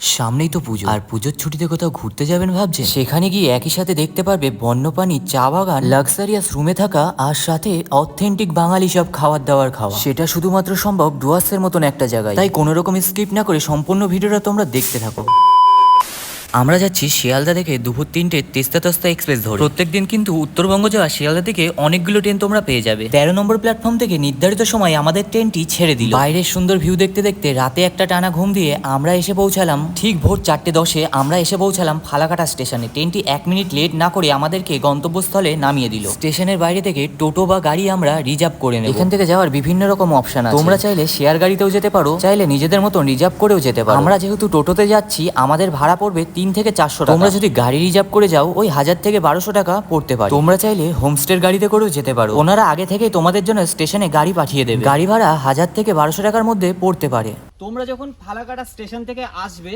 সামনেই তো পুজো। আর পুজোর ছুটিতে কোথাও ঘুরতে যাবেন ভাবছেন? সেখানে গিয়ে একই সাথে দেখতে পারবে বন্যপ্রাণী, চা বাগান লাক্সারিয়াস রুমে থাকা, আর সাথে অথেন্টিক বাঙালি সব খাবার দাবার খাওয়া। সেটা শুধুমাত্র সম্ভব ডুয়ার্সের মতন একটা জায়গায়। তাই কোনো রকম স্কিপ না করে সম্পূর্ণ ভিডিওটা তোমরা দেখতে থাকো। আমরা যাচ্ছি শিয়ালদা থেকে দুপুর তিনটে তেস্তা তস্তা এক্সপ্রেস ধরে। প্রত্যেকদিন কিন্তু উত্তরবঙ্গ যাওয়া শিয়ালদা থেকে অনেকগুলো ট্রেন তোমরা পেয়ে যাবে। তেরো নম্বর প্ল্যাটফর্ম থেকে নির্ধারিত সময় আমাদের ট্রেনটি ছেড়ে দিল। বাইরের সুন্দর ভিউ দেখতে দেখতে রাতে একটা টানা ঘুম দিয়ে আমরা এসে পৌঁছালাম। ঠিক ভোর চারটে দশে আমরা এসে পৌঁছালাম ফালাকাটা স্টেশনে। ট্রেনটি এক মিনিট লেট না করে আমাদেরকে গন্তব্যস্থলে নামিয়ে দিল। স্টেশনের বাইরে থেকে টোটো বা গাড়ি আমরা রিজার্ভ করে নেব। এখান থেকে যাওয়ার বিভিন্ন রকম অপশন আছে। তোমরা চাইলে শেয়ার গাড়িতেও যেতে পারো, চাইলে নিজেদের মতো রিজার্ভ করেও যেতে পারো। আমরা যেহেতু টোটোতে যাচ্ছি, আমাদের ভাড়া পড়বে তিন থেকে চারশো টাকা। তোমরা যদি গাড়ি রিজার্ভ করে যাও ওই হাজার থেকে বারোশো টাকা পড়তে পারে। তোমরা চাইলে হোমস্টের গাড়িতে করেও যেতে পারো। ওনারা আগে থেকে তোমাদের জন্য স্টেশনে গাড়ি পাঠিয়ে দেবে। গাড়ি ভাড়া হাজার থেকে বারোশো টাকার মধ্যে পড়তে পারে। তোমরা যখন ফালাকাটা স্টেশন থেকে আসবে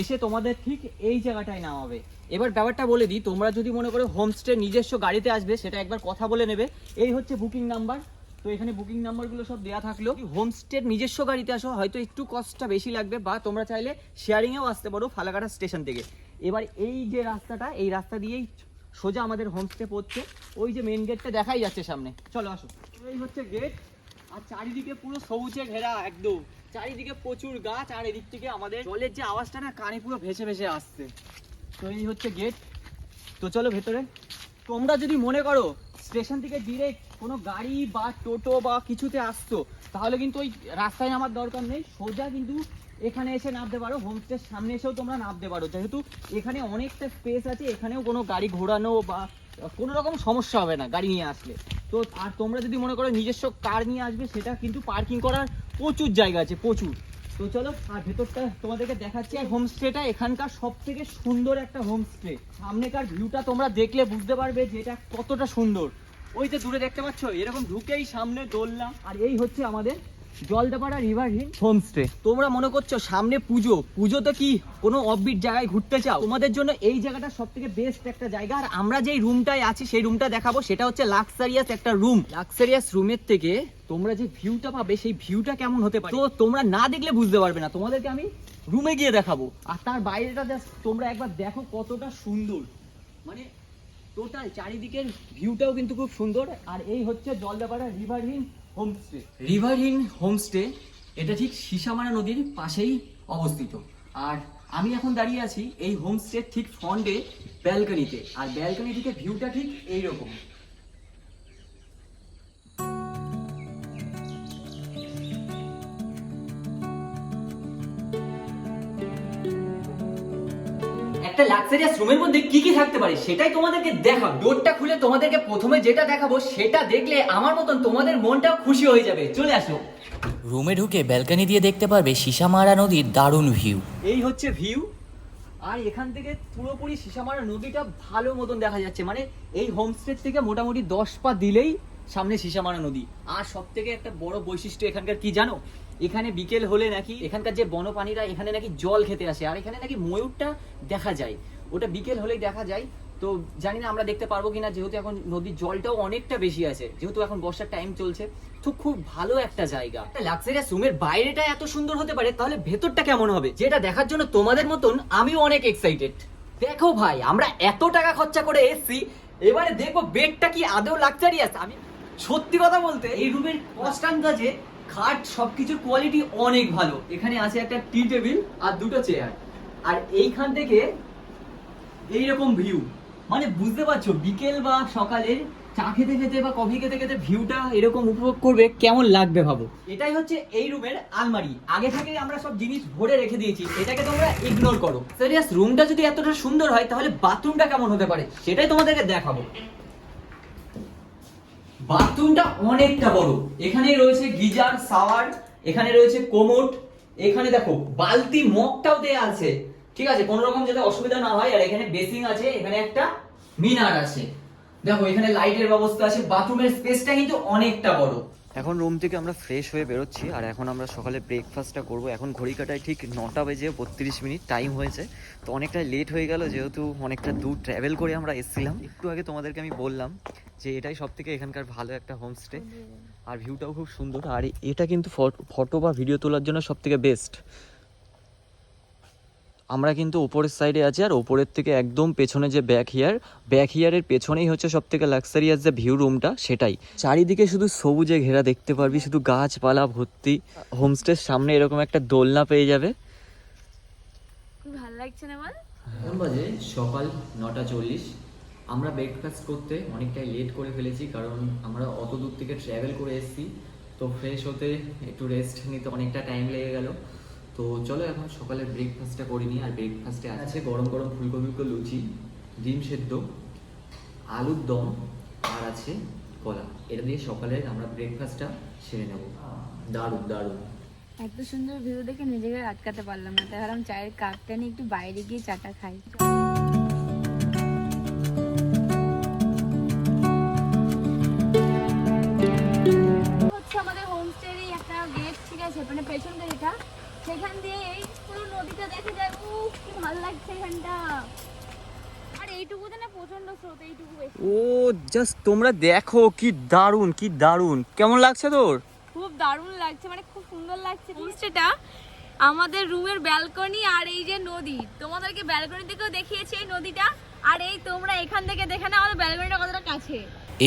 এসে তোমাদের ঠিক এই জায়গাটায় নামাবে। এবার ব্যাপারটা বলে দিই তোমরা যদি মনে করো হোমস্টে নিজস্ব গাড়িতে আসবে সেটা একবার কথা বলে নেবে। এই হচ্ছে বুকিং নাম্বার। তো এখানে বুকিং নাম্বারগুলো সব দেওয়া থাকল। হোমস্টের নিজস্ব গাড়িতে আসো, হয়তো একটু কস্টটা বেশি লাগবে, বা তোমরা চাইলে শেয়ারিংয়েও আসতে পারো ফালাকাটা স্টেশন থেকে। এবার এই যে রাস্তাটা, এই রাস্তা দিয়েই সোজা আমাদের হোমস্টে পড়ছে। ওই যে মেন গেটটা দেখাই যাচ্ছে সামনে। চলো আসো। এই হচ্ছে গেট আর চারিদিকে পুরো সবুজে ঘেরা একদম। চারিদিকে প্রচুর গাছ, আর এদিক থেকে আমাদের জলের যে আওয়াজটা না, কানে পুরো ভেসে ভেসে আসছে। তো এই হচ্ছে গেট তো চলো ভেতরে। তোমরা যদি মনে করো স্টেশন থেকে ডিরেক্ট কোনো গাড়ি বা টোটো বা কিছুতে আসতো, তাহলে কিন্তু ওই রাস্তায় নামার দরকার নেই। সোজা কিন্তু এখানে এসে নামতে পারো হোমস্টের সামনে এসেও তোমরা নামতে পারো। যেহেতু এখানে অনেকটা স্পেস আছে, এখানেও কোনো গাড়ি ঘোরানো বা কোনো রকম সমস্যা হবে না গাড়ি নিয়ে আসলে। তো আর তোমরা যদি মনে করো নিজস্ব কার নিয়ে আসবে, সেটা কিন্তু পার্কিং করার প্রচুর জায়গা আছে, প্রচুর। তো চলো, আর ভেতরটা তোমাদেরকে দেখাচ্ছি। আর হোমস্টেটা এখানকার সব থেকে সুন্দর একটা হোমস্টে সামনেকার ভিউটা তোমরা দেখলে বুঝতে পারবে যে এটা কতটা সুন্দর। ওই যে দূরে দেখতে পাচ্ছ, এরকম ঢুকেই সামনে দোলনা। আর এই হচ্ছে আমাদের জলদাপাড়া রিভার হিল হোমস্টে তোমরা মনে করছ সামনে পুজো? পুজো তো কি কোনো অফবিট জায়গায় ঘুরতে চাও? তোমাদের জন্য এই জায়গাটা সব থেকে বেস্ট একটা জায়গা। আর আমরা যেই রুমটায় আছি সেই রুমটা দেখাবো। সেটা হচ্ছে লাক্সারিয়াস একটা রুম লাক্সারিয়াস রুমের থেকে তোমরা যে ভিউটা পাবে সেই ভিউটা কেমন হতে পারে? তো তোমরা না দেখলে বুঝতে পারবে না। তোমাদেরকে আমি রুমে গিয়ে দেখাবো। আর তার বাইরেটা তোমরা একবার দেখো কতটা সুন্দর। মানে টোটাল চারিদিকের ভিউটাও কিন্তু খুব সুন্দর। আর এই হচ্ছে Jaldapara river hill homestay river inn homestay এটা ঠিক সিসামারা নদীর পাশেই অবস্থিত। আর আমি এখন দাঁড়িয়ে আছি এই হোমস্টের ঠিক ফ্রন্টে ব্যালকানিতে আর ব্যালকানি থেকে ভিউটা ঠিক এইরকম। একটা লাক্সারিয়াস রুমের মধ্যে কি কি থাকতে পারে সেটাই তোমাদেরকে দেখাবো। ডোরটা খুলে তোমাদেরকে প্রথমে যেটা দেখাবো সেটা দেখলে আমার মতন তোমাদের মনটাও খুশি হয়ে যাবে। চলে আসো। রুমে ঢুকে ব্যালকনি দিয়ে দেখতে পারবে সিসামারা নদীর দারুণ ভিউ এই হচ্ছে ভিউ আর এখান থেকে পুরোপুরি সিসামারা নদীটা ভালো মতন দেখা যাচ্ছে। মানে এই হোমস্টে থেকে মোটামুটি দশ পা দিলেই সামনে সিসামারা নদী। আর সব থেকে একটা বড় বৈশিষ্ট্য এখানকার কি জানো? এখানে বিকেল হলে নাকি এখানকার যে বনপ্রাণীরা এখানে নাকি জল খেতে আসে, আর এখানে নাকি ময়ূরটা দেখা যায়। ওটা বিকেল হলেই দেখা যায়। তো জানি না আমরা দেখতে পারব কিনা, যেহেতু এখন নদীর জলটাও অনেকটা বেশি আছে, যেহেতু এখন বর্ষার টাইম চলছে। তো খুব ভালো একটা জায়গা। লাক্সারিয়াস রুমের বাইরেটা এত সুন্দর হতে পারে, তাহলে ভেতরটা কেমন হবে? যেটা দেখার জন্য তোমাদের মতন আমিও অনেক এক্সাইটেড দেখো ভাই, আমরা এত টাকা খরচা করে এসেছি, এবারে দেখব বেডটা কি আদৌ লাক্সারিয়াস আমি সত্যি কথা বলতে, এই রুমের কস্ট আন্দাজে খাট সবকিছুর কোয়ালিটি অনেক ভালো। এখানে আছে একটা টি টেবিল আর দুটো চেয়ার আর এইখান থেকে এইরকম ভিউ মানে বুঝতে পারছ, বিকেল বা সকালের চা খেতে খেতে বা কফি খেতে খেতে ভিউটা এরকম উপভোগ করবে, কেমন লাগবে ভাবো? এটাই হচ্ছে এই রুমের আলমারি। আগে থেকেই আমরা সব জিনিস ভরে রেখে দিয়েছি এটাকে তোমরা ইগনোর করো। সিরিয়াস রুমটা যদি এতটা সুন্দর হয়, তাহলে বাথরুমটা কেমন হতে পারে? সেটাই তোমাদেরকে দেখাবো। বাথরুমটা অনেকটা বড়। এখানে রয়েছে গিজার শাওয়ার এখানে রয়েছে কোমোট, এখানে দেখো, বালতি, মগটাও দেয়া আছে। ঠিক আছে কোনো রকম যাতে অসুবিধা না হয়, আর এখানে বেসিং আছে, এখানে একটা মিনার আছে। দেখো, এখানে লাইটের ব্যবস্থা আছে, বাথরুমের স্পেসটা কিন্তু অনেকটা বড়। এখন রুম থেকে আমরা ফ্রেশ হয়ে বেরোচ্ছি, আর এখন আমরা সকালে ব্রেকফাস্টটা করব। এখন ঘড়ি কাটায় ঠিক নটা বেজে বত্রিশ মিনিট টাইম হয়েছে। তো অনেকটা লেট হয়ে গেল, যেহেতু অনেকটা দূর ট্রাভেল করে আমরা এসেছিলাম। একটু আগে তোমাদেরকে আমি বললাম যে এটাই সব থেকে এখানকার ভালো একটা হোমস্টে আর ভিউটাও খুব সুন্দর। আর এটা কিন্তু ফটো বা ভিডিও তোলার জন্য সব থেকে বেস্ট আমরা কিন্তু ওপরের সাইডে আছি আর ওপরের থেকে একদম পেছনে যে ব্যাক হিয়ার ব্যাক হিয়ারের পেছনেই হচ্ছে সব থেকে লাক্সারিয়াস যে ভিউ রুমটা সেটাই। চারিদিকে শুধু সবুজে ঘেরা দেখতে পারবি শুধু গাছপালা ভর্তি হোমস্টের সামনে এরকম একটা দোলনা পেয়ে যাবে। ভালো লাগছে না বল? এখন বাজে সকাল নটা চল্লিশ। আমরা ব্রেকফাস্ট করতে অনেকটাই লেট করে ফেলেছি কারণ আমরা অত দূর থেকে ট্রাভেল করে এসেছি। তো ফ্রেশ হতে একটু রেস্ট নিতে অনেকটা টাইম লেগে গেল। তো চলো এখন সকালে ব্রেকফাস্টটা করে নিই আর ব্রেকফাস্টে আছে গরম গরম ফুলকপিগুলো লুচি ডিম সেদ্ধ আলুর দম আর আছে কলা। এটা দিয়ে সকালে আমরা ব্রেকফাস্টটা সেরে নেব। দারুণ দারুণ। এত সুন্দর ভিউ দেখে নিজেকে আটকাতে পারলাম না। তাই ভাবলাম চায়ের কাপটা নিয়ে একটু বাইরে গিয়ে চাটা খাই। হচ্ছে আমাদের হোমস্টেরই একটা গেট ঠিক আছে? মানে পেছন দিকটা সেখান দিয়ে এই পুরো নদীটা দেখা যায় উফ কি ভালো লাগছে এখানটা। আর এইটুকুতে না প্রচণ্ড স্রোত এইটুকু ও জাস্ট তোমরা দেখো কি দারুণ কি দারুণ। কেমন লাগছে তোর? খুব দারুণ লাগছে মানে খুব সুন্দর লাগছে। হোমস্টেটা আমাদের রুমের ব্যালকনি আর এই যে নদী তোমাদেরকে ব্যালকনি থেকেও দেখিয়েছি এই নদীটা। আর এই তোমরা এখান থেকে দেখে না আমাদের ব্যালকনিটা কতটা কাছে।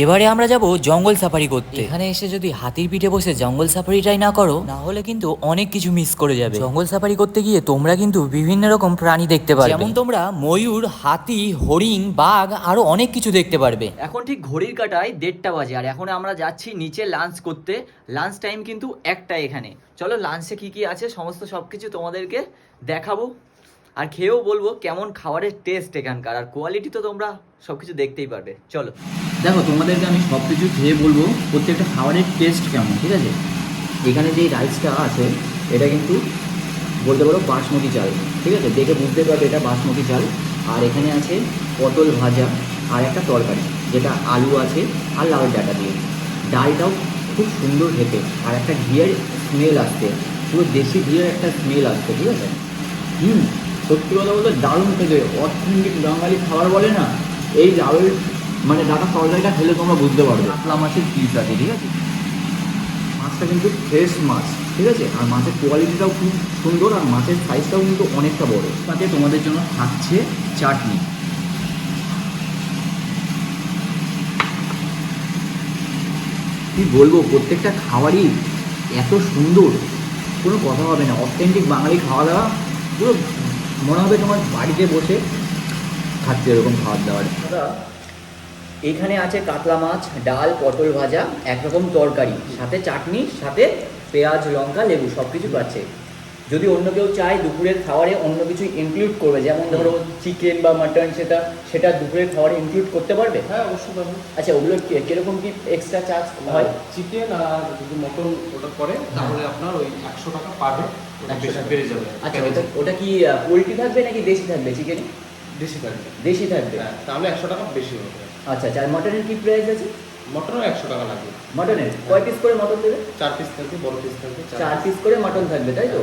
এবারে আমরা যাব জঙ্গল সাফারি করতে। এখানে এসে যদি হাতির পিঠে বসে জঙ্গল সাফারিটাই না করো না হলে কিন্তু অনেক কিছু মিস করে যাবে। জঙ্গল সাফারি করতে গিয়ে তোমরা কিন্তু বিভিন্ন রকম প্রাণী দেখতে পারবে। যেমন তোমরা ময়ূর হাতি হরিণ বাঘ আরও অনেক কিছু দেখতে পারবে। এখন ঠিক ঘড়ির কাটায় দেড়টা বাজে আর এখন আমরা যাচ্ছি নিচে লাঞ্চ করতে। লাঞ্চ টাইম কিন্তু একটা এখানে। চলো লাঞ্চে কি কি আছে সমস্ত সবকিছু তোমাদেরকে দেখাবো। আর খেয়েও বলব কেমন খাবারের টেস্ট এখানকার। আর কোয়ালিটি তো তোমরা সবকিছু দেখতেই পারবে। চলো। দেখো, তোমাদেরকে আমি সব কিছু খেয়ে বলব প্রত্যেকটা খাবারের টেস্ট কেমন, ঠিক আছে? এখানে যে রাইসটা আছে, এটা কিন্তু বলতে পারো বাসমতি চাল, ঠিক আছে? দেখে বুঝতে পারবে এটা বাসমতি চাল। আর এখানে আছে পটল ভাজা আর একটা তরকারি, যেটা আলু আছে আর লাউ ডাটা দিয়ে। ডালটাও খুব সুন্দর খেতে। আর একটা ঘিয়ের স্মেল আসতে পুরো দেশি ঘিয়ের একটা স্মেল আসতে ঠিক আছে? হুম। সত্যি কথা বলতে দারুণ খেতে অথেন্টিক বাঙালি খাবার বলে না এই লাউয়ের মানে ডাটা তরকারিটা খেলে তোমরা বুঝতে পারবে। কাতলা মাছের পিস আছে ঠিক আছে? মাছটা কিন্তু ফ্রেশ মাছ ঠিক আছে? আর মাছের কোয়ালিটিটাও খুব সুন্দর আর মাছের সাইজটাও কিন্তু অনেকটা বড়। তাতে তোমাদের জন্য থাকছে চাটনি। কি বলব প্রত্যেকটা খাবারই এত সুন্দর কোনো কথা হবে না। অথেন্টিক বাঙালি খাওয়া দাওয়া পুরো মনে হবে তোমার বাড়িতে বসে খাচ্ছে এরকম খাবার দাবার এখানে আছে কাতলা মাছ, ডাল, পটল ভাজা, একরকম তরকারি, সাথে চাটনি, সাথে পেঁয়াজ, লঙ্কা, লেবু সব কিছু আছে যদি অন্য কেউ চায় দুপুরের খাবারে অন্য কিছু ইনক্লুড করবে যেমন ধরো চিকেন বা মাটন সেটা সেটা দুপুরের খাবারে ইনক্লুড করতে পারবে? হ্যাঁ অবশ্যই পাবো আচ্ছা ওগুলো কি- কীরকম কি এক্সট্রা চার্জ হয়? চিকেন আর যদি মটন ওটা করে তাহলে আপনার ওই একশো টাকা বেশি বেড়ে যাবে আচ্ছা ওটা কি পোলট্রি থাকবে নাকি দেশি থাকবে চিকেন দেশি থাকবে। দেশি থাকবে। হ্যাঁ তাহলে একশো টাকা বেশি হবে। আচ্ছা আচ্ছা আর মটনের কি প্রাইস আছে? মটনও একশো টাকা লাগবে। মটনের কয় পিস করে মটন দেবে? চার পিস থাকবে বড় পিস থাকবে চার পিস করে মটন থাকবে তাই তো?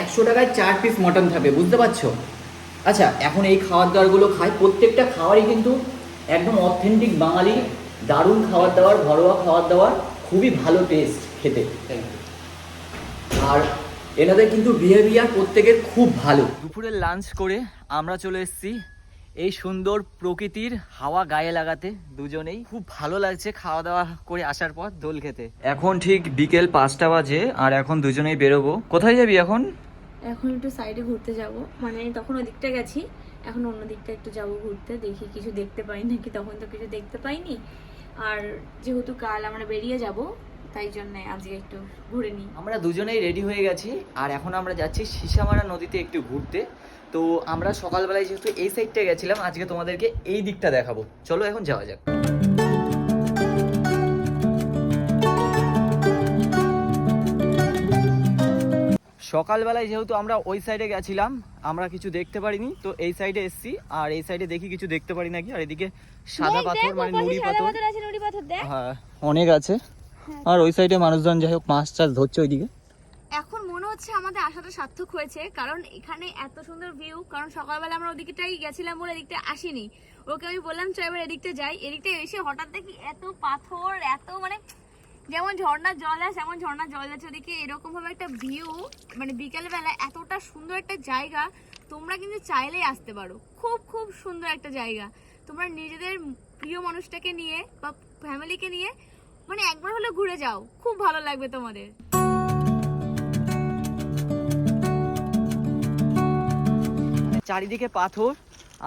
একশো টাকায় চার পিস মটন থাকবে বুঝতে পারছ? আচ্ছা এখন এই খাবার দাবারগুলো খায় প্রত্যেকটা খাবারই কিন্তু একদম অথেন্টিক বাঙালি দারুণ খাবার দাবার ঘরোয়া খাবার দাবার খুবই ভালো টেস্ট খেতে। আর এনাদের কিন্তু বিহেভিয়ার প্রত্যেকের খুব ভালো। দুপুরের লাঞ্চ করে আমরা চলে এসেছি এই সুন্দর প্রকৃতির হাওয়া গায়ে লাগাতে দুজনেই। খুব ভালো লাগছে খাওয়া দাওয়া করে আসার পর দোল খেতে। এখন ঠিক বিকেল পাঁচটা বাজে আর এখন দুজনেই বেরোবো। কোথায় যাবি এখন? এখন একটু সাইডে ঘুরতে যাব। মানে তখন ওই দিকটা গেছি, এখন অন্য দিকটা একটু যাব ঘুরতে, দেখি কিছু দেখতে পাই নাকি, তখন তো কিছু দেখতে পাইনি। আর যেহেতু কাল আমরা বেরিয়ে যাব, তাই জন্য আজকে একটু ঘুরে নিই। আমরা দুজনেই রেডি হয়ে গেছি, আর এখন আমরা যাচ্ছি সিসামারা নদীতে একটু ঘুরতে। তো আমরা সকালবেলায় যেহেতু এই সাইডটা গেছিলাম, আজকে তোমাদেরকে এই দিকটা দেখাবো। চলো এখন যাওয়া যাক। সকালবেলায় যেহেতু আমরা ওই সাইডে গেছিলাম আমরা কিছু দেখতে পারিনি তো এই সাইডে এসছি। আর এই সাইডে দেখি কিছু দেখতে পারি নাকি আর এদিকে সাদা পাথর মানে নুড়ি পাথর। হ্যাঁ অনেক আছে। আর ওই সাইডে মানুষজন যাই হোক মাছ টাছ ধরছে ওইদিকে। এখন মনে হচ্ছে আমাদের আসাটা সার্থক হয়েছে কারণ এখানে এত সুন্দর ভিউ কারণ সকালবেলা আমরা ওদিকটাই গেছিলাম বলে এদিকটা আসিনি। ওকে আমি বললাম চল এবার এদিকটা যাই। এদিকটা এসে হঠাৎ দেখি এত পাথর এত মানে যেমন ঝর্ণার জল আছে, এমন ঝর্ণার জল আছে, ওদিকে এরকম ভাবে একটা ভিউ মানে বিকেল বেলা এতটা সুন্দর একটা জায়গা, তোমরা কিন্তু চাইলেই আসতে পারো। খুব খুব সুন্দর একটা জায়গা। তোমরা নিজেদের প্রিয় মানুষটাকে নিয়ে বা ফ্যামিলিকে নিয়ে মানে একবার হলে ঘুরে যাও। খুব ভালো লাগবে তোমাদের। চারিদিকে পাথর,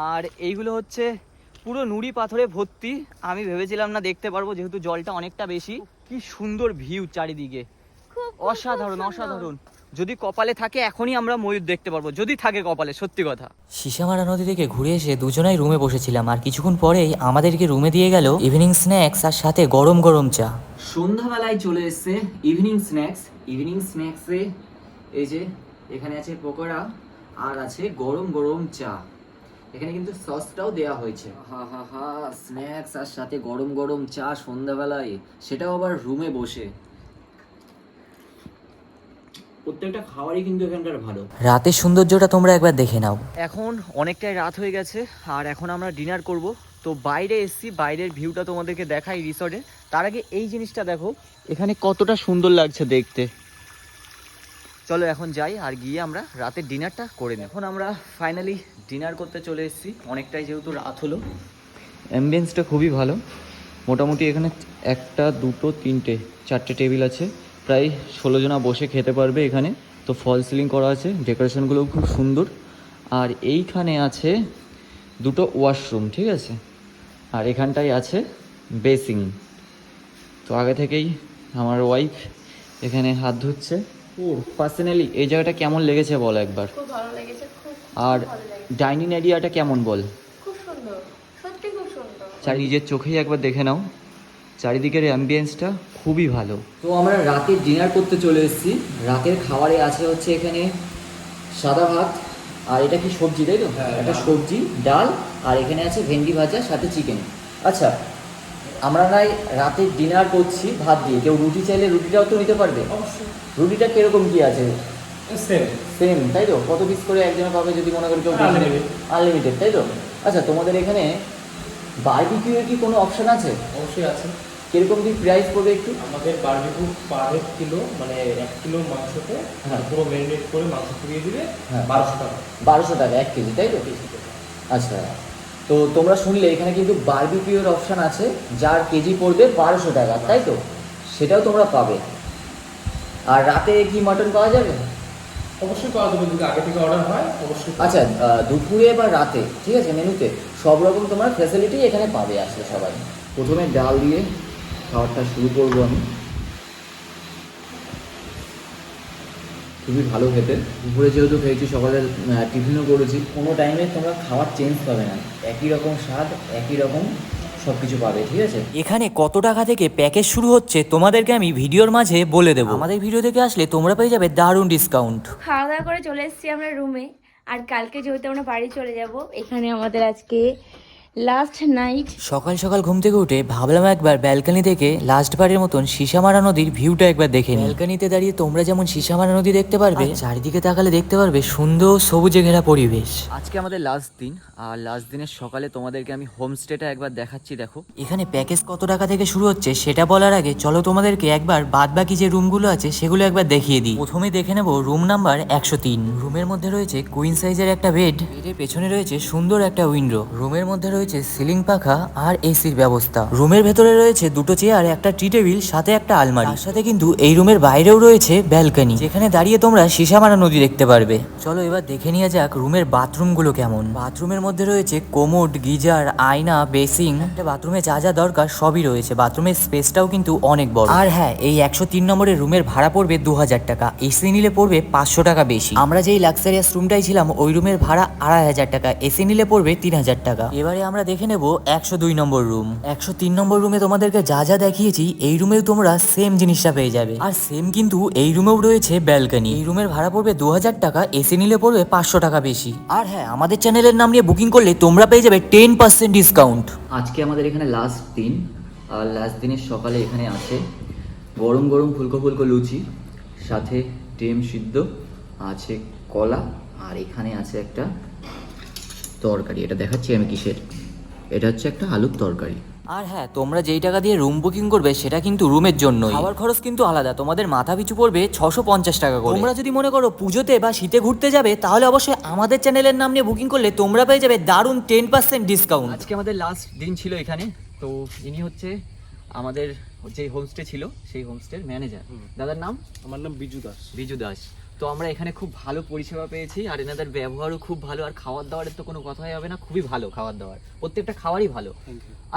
আর এইগুলো হচ্ছে পুরো নুড়ি পাথরে ভর্তি। আমি ভেবেছিলাম না দেখতে পারব, যেহেতু জলটা অনেকটা বেশি। কি সুন্দর ভিউ চারিদিকে। অসাধারণ অসাধারণ। যদি কপালে থাকে এখনই আমরা ময়ূর দেখতে পারব। যদি থাকে কপালে সত্যি কথা। সিসামারা নদী থেকে ঘুরে এসে দুজনাই রুমে বসেছিলাম আর কিছুক্ষণ পরেই আমাদেরকে রুমে দিয়ে গেল ইভিনিং স্ন্যাক্স আর সাথে গরম গরম চা। সন্ধ্যাবেলায় চলে এসছে ইভিনিং স্ন্যাক্স ইভিনিং স্ন্যাক্সে এই যে এখানে আছে পকোড়া আর আছে গরম গরম চা। এখানে কিন্তু সসটাও দেওয়া হয়েছে। হা হা হা স্ন্যাক্স আর সাথে গরম গরম চা সন্ধ্যাবেলায় সেটাও আবার রুমে বসে। প্রত্যেকটা খাবারই কিন্তু এখানকার ভালো। রাতের সৌন্দর্যটা তোমরা একবার দেখে নাও। এখন অনেকটাই রাত হয়ে গেছে আর এখন আমরা ডিনার করব। তো বাইরে এসছি বাইরের ভিউটা তোমাদেরকে দেখাই রিসর্টে তার আগে এই জিনিসটা দেখো এখানে কতটা সুন্দর লাগছে দেখতে। চলো এখন যাই আর গিয়ে আমরা রাতের ডিনারটা করে নিই এখন আমরা ফাইনালি ডিনার করতে চলে এসেছি। অনেকটাই যেহেতু রাত হলো। অ্যাম্বিয়েন্সটা খুবই ভালো। মোটামুটি এখানে একটা, দুটো, তিনটে, চারটে টেবিল আছে। প্রায় ষোলো জনা বসে খেতে পারবে এখানে। তো ফল সিলিং করা আছে। ডেকোরেশনগুলোও খুব সুন্দর। আর এইখানে আছে দুটো ওয়াশরুম ঠিক আছে? আর এখানটায় আছে বেসিং তো আগে থেকেই আমার ওয়াইফ এখানে হাত ধুচ্ছে। পার্সোনালি এই জায়গাটা কেমন লেগেছে বল একবার? খুব ভালো লেগেছে খুব আর ডাইনিং এরিয়াটা কেমন বল? খুব সুন্দর সত্যি খুব সুন্দর। চারি নিজের চোখেই একবার দেখে নাও। চারিদিকের অ্যাম্বিয়েন্সটা খুবই ভালো। তো আমরা রাতের ডিনার করতে চলে এসেছি। রাতের খাবারে আছে হচ্ছে এখানে সাদা ভাত আর এটা কি সবজি তাই তো? হ্যাঁ, একটা সবজি ডাল আর এখানে আছে ভেন্ডি ভাজা সাথে চিকেন আচ্ছা আমরা নাই রাতে ডিনার করছি ভাত দিয়ে। কেউ রুটি চাইলে রুটিটাও তো নিতে পারবে। রুটিটা কীরকম কি আছে? সেম সেম তাই তো? কত পিস করে একজনে পাবে যদি মনে করি কেউ আনলিমিটেড তাই তো? আচ্ছা তোমাদের এখানে বারবিকিউ কি কোনো অপশন আছে? অবশ্যই আছে। কীরকম কি প্রাইস পড়বে একটু? আমাদের বারবিকিউ পার হেড কিলো মানে এক কিলো মাংসতে হ্যাঁ। পুরো ম্যারিনেট করে মাংস পুড়িয়ে দিলে হ্যাঁ। বারোশো টাকা। বারোশো টাকা এক কেজি তাই তো? আচ্ছা। তো তোমরা শুনলে এখানে কিন্তু বারবিকিউর অপশান আছে যার কেজি পড়বে বারোশো টাকা তাই তো? সেটাও তোমরা পাবে। আর রাতে কি মাটন পাওয়া যাবে? অবশ্যই পাওয়া যাবে যদি আগে থেকে অর্ডার হয় অবশ্যই আচ্ছা দুপুরে বা রাতে ঠিক আছে মেনুতে সব রকম তোমার ফ্যাসিলিটি এখানে পাবে আসলে সবাই। প্রথমে ডাল দিয়ে খাবারটা শুরু করব আমি। খুবই ভালো খেতে। দুপুরে যেহেতু খেয়েছি সকালে টিফিনও করেছি। কোনো টাইমে তোমরা খাবার চেঞ্জ পাবে না। একই রকম স্বাদ একই রকম সব কিছু পাবে ঠিক আছে? এখানে কত টাকা থেকে প্যাকেজ শুরু হচ্ছে তোমাদেরকে আমি ভিডিওর মাঝে বলে দেবো। আমাদের ভিডিও থেকে আসলে তোমরা পেয়ে যাবে দারুণ ডিসকাউন্ট খাওয়া দাওয়া করে চলে এসেছি আমরা রুমে আর কালকে যেহেতু আমরা বাড়ি চলে যাব এখানে আমাদের আজকে লাস্ট নাইট সকাল সকাল ঘুম থেকে উঠে ভাবলাম একবার ব্যালকনি থেকে লাস্ট বারের মতন সিসামারা নদীর ভিউটা একবার দেখে নিই। ব্যালকনিতে দাঁড়িয়ে তোমরা যেমন সিসামারা নদী দেখতে পারবে চারিদিকে তাকালে দেখতে পারবে সুন্দর সবুজে ঘেরা পরিবেশ। আজকে আমাদের লাস্ট দিন আর লাস্ট দিনের সকালে তোমাদেরকে আমি হোমস্টেটা একবার দেখাচ্ছি দেখো। এখানে প্যাকেজ কত টাকা থেকে শুরু হচ্ছে সেটা বলার আগে চলো তোমাদেরকে একবার বাদ বাকি যে রুমগুলো আছে সেগুলো একবার দেখিয়ে দিই। প্রথমে দেখে নেব রুম নাম্বার একশো তিন। রুমের মধ্যে রয়েছে কুইন সাইজের একটা বেড বেডের পেছনে রয়েছে সুন্দর একটা উইন্ডো রুমের মধ্যে রয়েছে সিলিং পাখা আর এসির ব্যবস্থা। রুমের ভেতরে রয়েছে দুটো চেয়ার, একটা টি টেবিল, সাথে একটা আলমারি। তার সাথে কিন্তু এই রুমের বাইরেও রয়েছে ব্যালকনি, যেখানে দাঁড়িয়ে তোমরা সীসা মারা নদী দেখতে পারবে। চলো এবার দেখে নিয়ে যাক রুমের বাথরুমগুলো কেমন। বাথরুমের মধ্যে রয়েছে কোমোড, গিজার, আয়না বেসিং একটা বাথরুমে যা যা দরকার সবই রয়েছে। বাথরুমের স্পেসটাও কিন্তু অনেক বড়। আর হ্যাঁ এই একশো তিন নম্বরের রুমের ভাড়া পড়বে দু হাজার টাকা। এসি নিলে পড়বে পাঁচশো টাকা বেশি। আমরা যেই লাক্সারিয়াস রুমটাই ছিলাম, ওই রুমের ভাড়া আড়াই হাজার টাকা। এসি নিলে পড়বে তিন হাজার টাকা। এবারে আমরা দেখে নেব একশো দুই নম্বর রুম। একশো তিন নম্বর রুমে তোমাদেরকে যা যা দেখিয়েছি, এই রুমেও তোমরা সেম জিনিসটা পেয়ে যাবে। আর সেম কিন্তু এই রুমেও রয়েছে ব্যালকনি এই রুমের ভাড়া পড়বে দু হাজার টাকা এসি নিলে পড়বে পাঁচশো টাকা বেশি। আর হ্যাঁ আমাদের চ্যানেলের নাম নিয়ে বুকিং করলে তোমরা পেয়ে যাবে টেন পার্সেন্ট ডিসকাউন্ট আজকে আমাদের এখানে লাস্ট দিন। আর লাস্ট দিনের সকালে এখানে আছে গরম গরম ফুলকো ফুলকো লুচি, সাথে ডিম সিদ্ধ, আছে কলা, আর এখানে আছে একটা তরকারি এটা দেখাচ্ছি আমি কিসের? এটা হচ্ছে একটা আলুর তরকারি। আর হ্যাঁ তোমরা যেই টাকা দিয়ে রুম বুকিং করবে সেটা কিন্তু রুমের জন্য খাবার খরচ কিন্তু আলাদা তোমাদের মাথা পিছু পড়বে ছশো পঞ্চাশ টাকা করে। তোমরা যদি মনে করো পুজোতে বা শীতে ঘুরতে যাবে তাহলে অবশ্যই আমাদের চ্যানেলের নাম নিয়ে বুকিং করলে তোমরা পেয়ে যাবে দারুণ টেন পার্সেন্ট ডিসকাউন্ট আজকে আমাদের লাস্ট দিন ছিল এখানে তো ইনি হচ্ছে আমাদের যে হোমস্টে ছিল সেই হোমস্টের ম্যানেজার দাদার নাম? আমার নাম বিজু দাস। বিজু দাস। তো আমরা এখানে খুব ভালো পরিষেবা পেয়েছি আর এনাদের ব্যবহারও খুব ভালো আর খাওয়ার দাওয়ারের তো কোনো কথাই হবে না খুবই ভালো খাওয়ার দাওয়ার প্রত্যেকটা খাওয়ারই ভালো।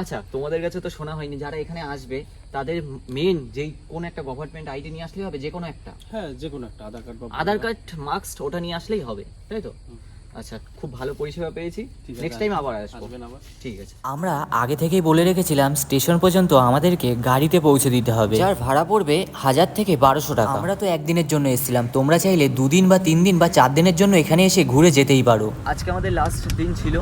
আচ্ছা তোমাদের কাছে তো শোনা হয়নি যারা এখানে আসবে তাদের মেন যেই কোন একটা গভর্নমেন্ট আইডি নিয়ে আসলেই হবে যে কোনো একটা? হ্যাঁ যে কোনো একটা Aadhaar card Aadhaar card marks ওটা নিয়ে আসলেই হবে তাই তো। আচ্ছা খুব ভালো পরিষেবা পেয়েছি। নেক্সট টাইম আবার আসব। ঠিক আছে। আমরা আগে থেকেই বলে রেখেছিলাম স্টেশন পর্যন্ত আমাদেরকে গাড়িতে পৌঁছে দিতে হবে। যার ভাড়া পড়বে হাজার থেকে বারোশো টাকা। আমরা তো একদিনের জন্য এসেছিলাম তোমরা চাইলে দুদিন বা তিন দিন বা চার দিনের জন্য এখানে এসে ঘুরে যেতেই পারো। আজকে আমাদের লাস্ট দিন ছিল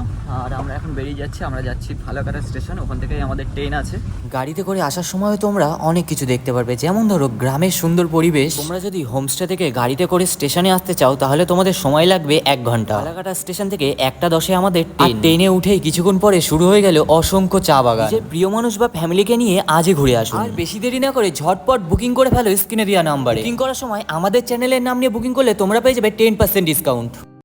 আর আমরা এখন বেরিয়ে যাচ্ছি আমরা যাচ্ছি ফালাকাটা স্টেশন ওখান থেকেই আমাদের ট্রেন আছে। গাড়িতে করে আসার সময় তোমরা অনেক কিছু দেখতে পারবে। যেমন ধরো গ্রামের সুন্দর পরিবেশ। তোমরা যদি হোমস্টে থেকে গাড়িতে করে স্টেশনে আসতে চাও তাহলে তোমাদের সময় লাগবে এক ঘণ্টা। ফালাকাটা স্টেশন থেকে একটা দশে আমাদের ট্রেনে। উঠেই কিছুক্ষণ পরে শুরু হয়ে গেল অসংখ্য চা বাগান। যে প্রিয় মানুষ বা ফ্যামিলিকে নিয়ে আজই ঘুরে আসুন। আর বেশি দেরি না করে ঝটপট বুকিং করে ফেলো স্ক্রিনে দেওয়া নাম্বারে। বুকিং করার সময় আমাদের চ্যানেলের নাম নিয়ে বুকিং করলে তোমরা পেয়ে যাবে টেন পার্সেন্ট ডিসকাউন্ট।